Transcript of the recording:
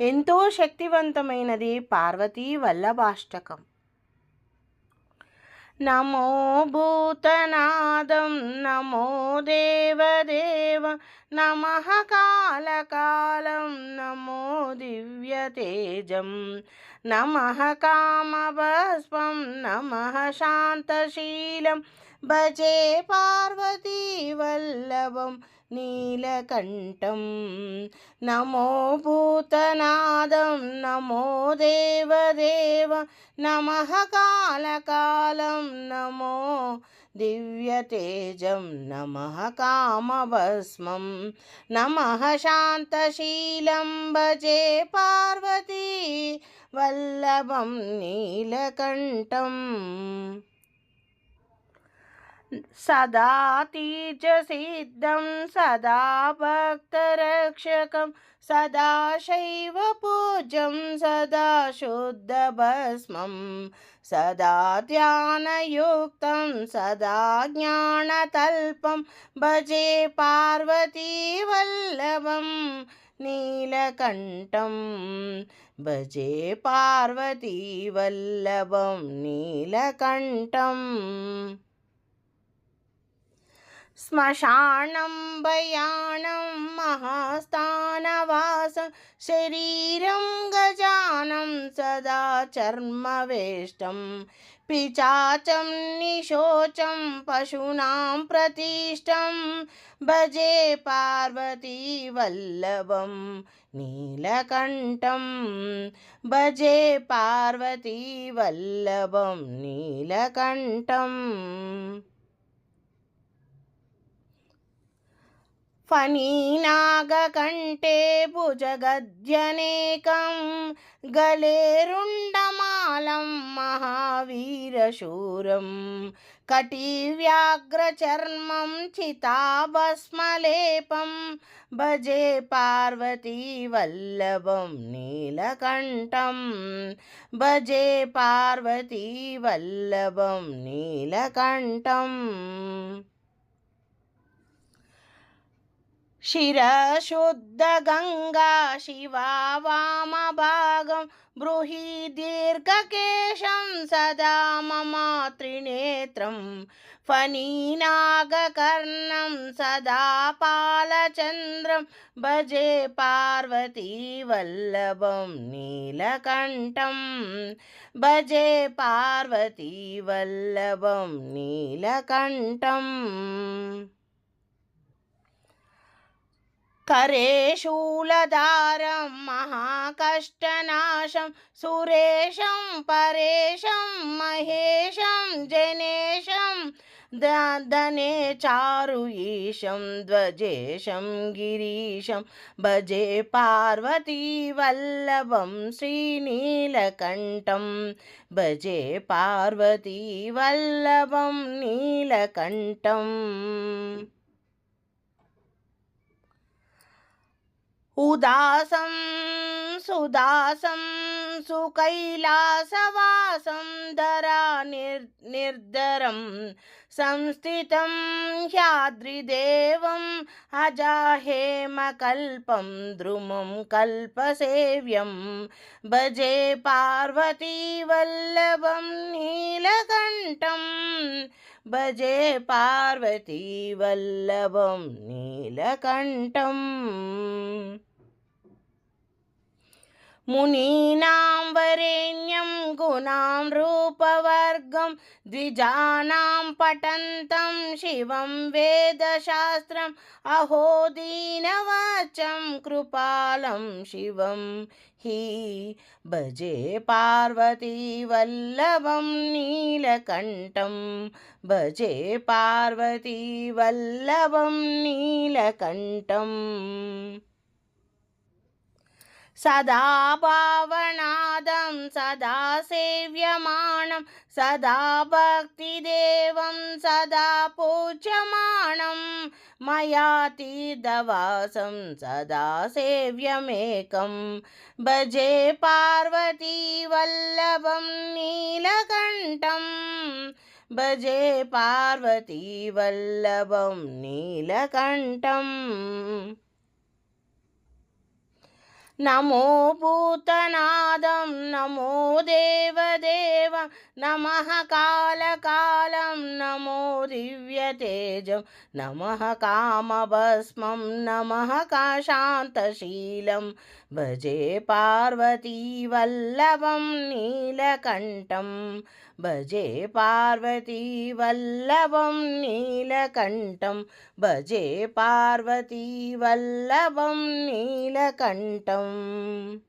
ఎంతో శక్తివంతమైనది పార్వతీ వల్లభాష్టకం. నమో భూతనాదం నమో దేవదేవ నమ కాళకాలం నమో దివ్యతేజం నమ కామభస్వం నమ శాంతశీలం. భజే పార్వతీ వల్లభం. నీలకంఠం. నమో భూతనాదం నమో దేవదేవ నమ కాళకాలం నమో దివ్యతేజం నమ కామభస్మం నమ శాంతశీలం భజే పార్వతీ వల్లభం నీలకంఠం. సదా తీర్చసిద్ధం సదా భక్తరక్షకం సదా శైవ పూజ్యం సదా శుద్ధభస్మం సదా ధ్యానయుక్తం సదా జ్ఞానతల్పం భజే పార్వతీ వల్లభం నీలకంఠం భజే పార్వతీ వల్లభం నీలకంఠం శ్మశానం భయాణం మహాస్థానవాసం శరీరం గజానం సదా చర్మవేష్టం పిచాచం నిశోచం పశూనాం ప్రతిష్టం భజే పార్వతీ వల్లభం నీలకంఠం భజే పార్వతీ ఫణీనాగకంటే భుజగద్యనేకం గలేరుండమాలం మహావీరశూరం కటివ్యాగ్రచర్మం చితాభస్మలేపం భజే పార్వతీవల్లభం నీలకంఠం భజే పార్వతీవల్లభం నీలకంఠం शिरशुद्धगङ्गा शिवा वामभागं ब्रूहि दीर्घकेशं सदा मम त्रिनेत्रं फणीनागकर्णं सदा पालचन्द्रं भजे पार्वती वल्लभं नीलकण्ठं भजे पार्वती वल्लभं नीलकण्ठम् కరేశూలధారం మహాకష్టనాశం సురేశం పరేశం మహేశం జనేశం దనే చారు ఈశం ధ్వజేశం గిరీశం భజే పార్వతీ వల్లభం శ్రీనీలకంఠం భజే పార్వతీ వల్లభం నీలకంఠం. उदासं, सुदासं, सुकैलासवासं, धरा निर्, निर्धरं, संस्थितं ह्याद्रिदेवम् अजाहेमकल्पं, द्रुमं कल्पसेव्यं, भजे पार्वती वल्लभं, नीलकण्ठं, भजे पार्वती वल्लभं, नीलकण्ठम्। మునీనాం వరేణ్యం గుణాం రూపవర్గం ద్విజానాం పఠంతం శివం వేదశాస్త్రం అహో దీనవాచం కృపాలం శివం హి భజే పార్వతీ వల్లభం నీలకంఠం భజే పార్వతీ వల్లభం నీలకంఠం सदा पावनादं सदा सेव्यमाणं सदा भक्तिदेवं सदा पूज्यमाणं मया तीर्थवासं सदा सेव्यमेकं भजे पार्वती वल्लभं नीलकण्ठं भजे पार्वती वल्लभं नीलकण्ठम् నమో భూతనాదం నమో దేవదేవం నమ కాలకాలం నమో దివ్యతేజం నమ కామభస్మం నమ కాశాంతశీలం. భజే పార్వతీవల్లభం నీలకంఠం భజే పార్వతీవల్లభం నీలకంఠం భజే పార్వతీవల్లభం నీలకంఠం. um